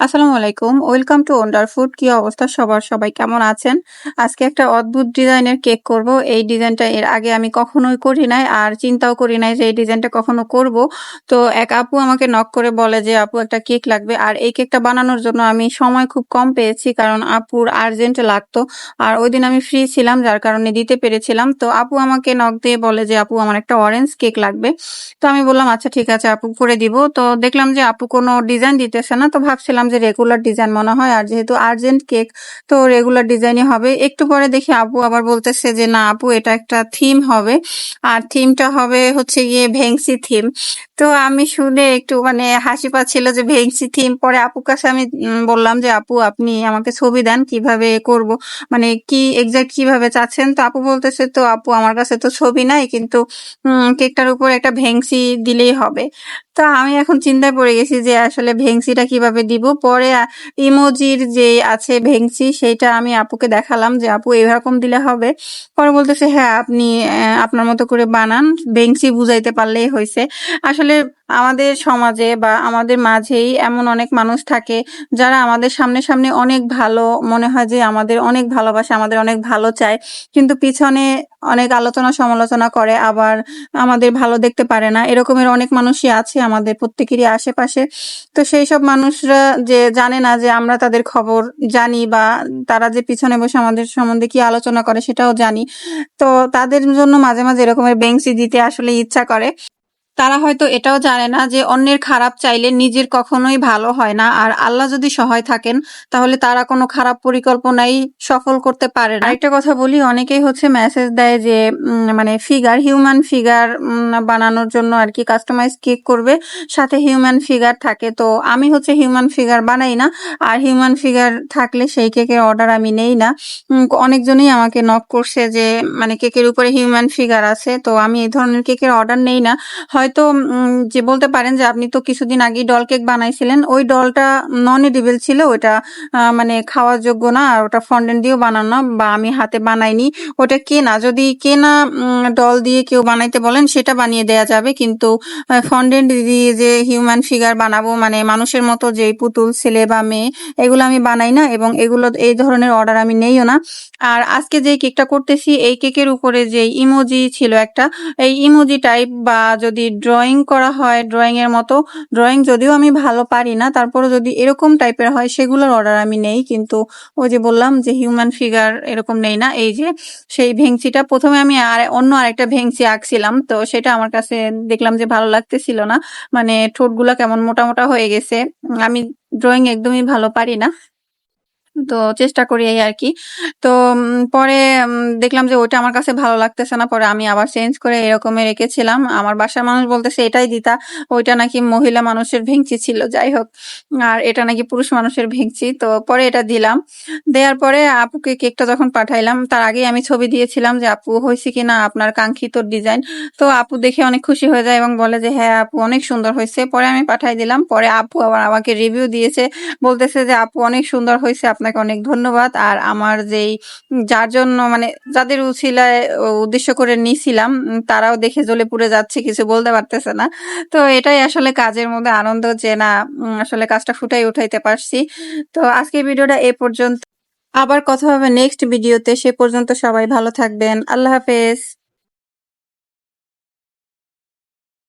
আসসালামু আলাইকুম। Welcome to wonder food. কি অবস্থা? সবার সবাই কেমন আছেন? আজকে একটা অদ্ভুত ডিজাইনের কেক করব। এই ডিজাইনটা এর আগে আমি কখনোই করি নাই আর চিন্তাও করি নাই যে এই ডিজাইনটা কখনো করব। তো এক আপু আমাকে নক করে বলে যে, আপু, একটা কেক লাগবে। আর এই কেকটা বানানোর জন্য আমি সময় খুব কম পেয়েছি কারণ আপুর আর্জেন্ট লাগতো। আর ওই দিন আমি ফ্রি ছিলাম, যার কারণে দিতে পেরেছিলাম। তো আপু আমাকে নক দিয়ে বলে যে, আপু, আমার একটা অরেঞ্জ কেক লাগবে। তো আমি বললাম আচ্ছা ঠিক আছে, আপু, করে দিব। তো দেখলাম যে, আপু কোনো ডিজাইন দিতেছে না। তো ভাবছিলাম যে রেগুলার ডিজাইন মনে হয়, আর যেহেতু আর্জেন্ট কেক তো রেগুলার ডিজাইনই হবে। একটু পরে দেখি আপু আবার বলতেছে যে, না আপু, এটা একটা থিম হবে। আর থিমটা হবে হচ্ছে গিয়ে ভেংসি থিম তো আমি শুনে একটু মানে হাসি পাচ্ছিল যে ভেংসি থিম পরে আপুর কাছে আমি বললাম যে, আপু, আপনি আমাকে ছবি দেন, কীভাবে করব? মানে কি এক্সাক্ট কীভাবে চাচ্ছেন? তো আপু বলতেছে, তো আপু, আমার কাছে তো ছবি নাই, কিন্তু কেকটার উপর একটা ভেংসি দিলেই হবে। তো আমি এখন চিন্তায় পড়ে গেছি যে, আসলে ভেংসিটা কীভাবে দিব? পরে ইমোজির যে আছে ভেঙছি সেটা আমি আপুকে দেখালাম যে, আপু, এরকম দিলে হবে? পরে বলতেছে হ্যাঁ আপনি আপনার মতো করে বানান। ভেঙছি বুঝাইতে পারলেই হয়েছে আসলে আমাদের সমাজে বা আমাদের মাঝেই এমন অনেক মানুষ থাকে যারা আমাদের সামনে সামনে অনেক ভালো মনে হয় যে আমাদের অনেক ভালোবাসে, আমাদের অনেক ভালো চায়। কিন্তু পিছনে অনেক আলোচনা সমালোচনা করে, আবার আমাদের ভালো দেখতে পারে না। এরকমের অনেক মানুষই আছে আমাদের প্রত্যেকেরই আশেপাশে। তো সেই সব মানুষরা যে জানে না যে আমরা তাদের খবর জানি বা তারা যে পিছনে বসে আমাদের সম্বন্ধে কি আলোচনা করে সেটাও জানি। তো তাদের জন্য মাঝে মাঝে এরকমের বেঞ্চি দিতে আসলে ইচ্ছা করে। তারা হয়তো এটাও জানে না যে অন্যের খারাপ চাইলে নিজের কখনোই ভালো হয় না। আর আল্লাহ যদি সহায় থাকেন, তাহলে তারা কোনো খারাপ পরিকল্পনাই সফল করতে পারে না। একটা কথা বলি, অনেকেই হচ্ছে মেসেজ দেয় যে মানে ফিগার হিউম্যান ফিগার বানানোর জন্য আর কি কাস্টমাইজ কেক করবে, সাথে হিউম্যান ফিগার থাকে। তো আমি হচ্ছে হিউম্যান ফিগার বানাই না, আর হিউম্যান ফিগার থাকলে সেই কেকের অর্ডার আমি নেই না। অনেকজনই আমাকে নক করছে যে মানে কেকের উপরে হিউম্যান ফিগার আছে, তো আমি এই ধরনের কেকের অর্ডার নেই না। হয়তো যে বলতে পারেন যে আপনি তো কিছুদিন আগেই ডল কেক বানাইছিলেন, ওই ডলটা নন এডিবল ছিল ওটা মানে খাওয়ার যোগ্য না, আর ওটা ফন্ডেন্ট দিয়েও বানানো বা আমি হাতে বানাইনি। ওটা কেনা, যদি কেনা ডল দিয়ে কেউ বানাইতে বলেন, সেটা বানিয়ে দেয়া যাবে, কিন্তু ফন্ডেন্ট দিয়ে যে হিউম্যান ফিগার বানাবো মানে মানুষের মতো যে পুতুল, ছেলে বা মেয়ে, এগুলো আমি বানাই না, এবং এগুলো, এই ধরনের অর্ডার আমি নেইও না। আর আজকে যে কেকটা করতেছি, এই কেকের উপরে যে ইমোজি ছিল একটা, এই ইমোজি টাইপ বা যদি ড্রয়িং করা হয় ড্রয়িং এর মতো। ড্রয়িং যদিও আমি ভালো পারি না তারপরে যদি এরকম টাইপের হয়, সেগুলোর অর্ডার আমি নেই। কিন্তু ওই যে বললাম যে হিউম্যান ফিগার এরকম নেই না, এই যে সেই ভেংসিটা প্রথমে আমি আর অন্য আরেকটা ভেংসি আঁকছিলাম। তো সেটা আমার কাছে দেখলাম যে ভালো লাগতেছিল না। মানে ঠোঁটগুলা কেমন মোটা মোটা হয়ে গেছে। আমি ড্রয়িং একদমই ভালো পারি না। তো চেষ্টা করি এই আর কি তো পরে দেখলাম যে ওইটা আমার কাছে ভালো লাগতেছে না, পরে আমি আবার চেঞ্জ করে এরকমের রেখেছিলাম। আমার বাসার মানুষ বলতেছে, এটাই দিতা, ওইটা নাকি মহিলা মানুষের ভেঙচি ছিল, যাই হোক। আর এটা নাকি পুরুষ মানুষের ভেঙচি তো পরে এটা দিলাম। দেওয়ার পরে আপুকে কেকটা যখন পাঠাইলাম, তার আগে আমি ছবি দিয়েছিলাম যে, আপু, হয়েছে কিনা আপনার কাঙ্ক্ষিত ডিজাইন? তো আপু দেখে অনেক খুশি হয়ে যায় এবং বলে যে হ্যাঁ আপু, অনেক সুন্দর হয়েছে। পরে আমি পাঠাই দিলাম। পরে আপু আবার আমাকে রিভিউ দিয়েছে, বলতেছে যে, আপু, অনেক সুন্দর হয়েছে আপনাকে অনেক ধন্যবাদ। আর আমার যেই যার জন্য মানে যাদের উছিলায় ও, উদ্দেশ্য করে নিছিলাম তারাও দেখে জ্বলে পুড়ে যাচ্ছে কিছু বলতে পারতেছে না। তো এটাই আসলে কাজের মধ্যে আনন্দ যে না আসলে কাজটা ফুটাই উঠাইতে পারছি। তো আজকের ভিডিওটা এ পর্যন্ত। আবার কথা হবে নেক্সট ভিডিওতে। সে পর্যন্ত সবাই ভালো থাকবেন। আল্লাহ হাফেজ।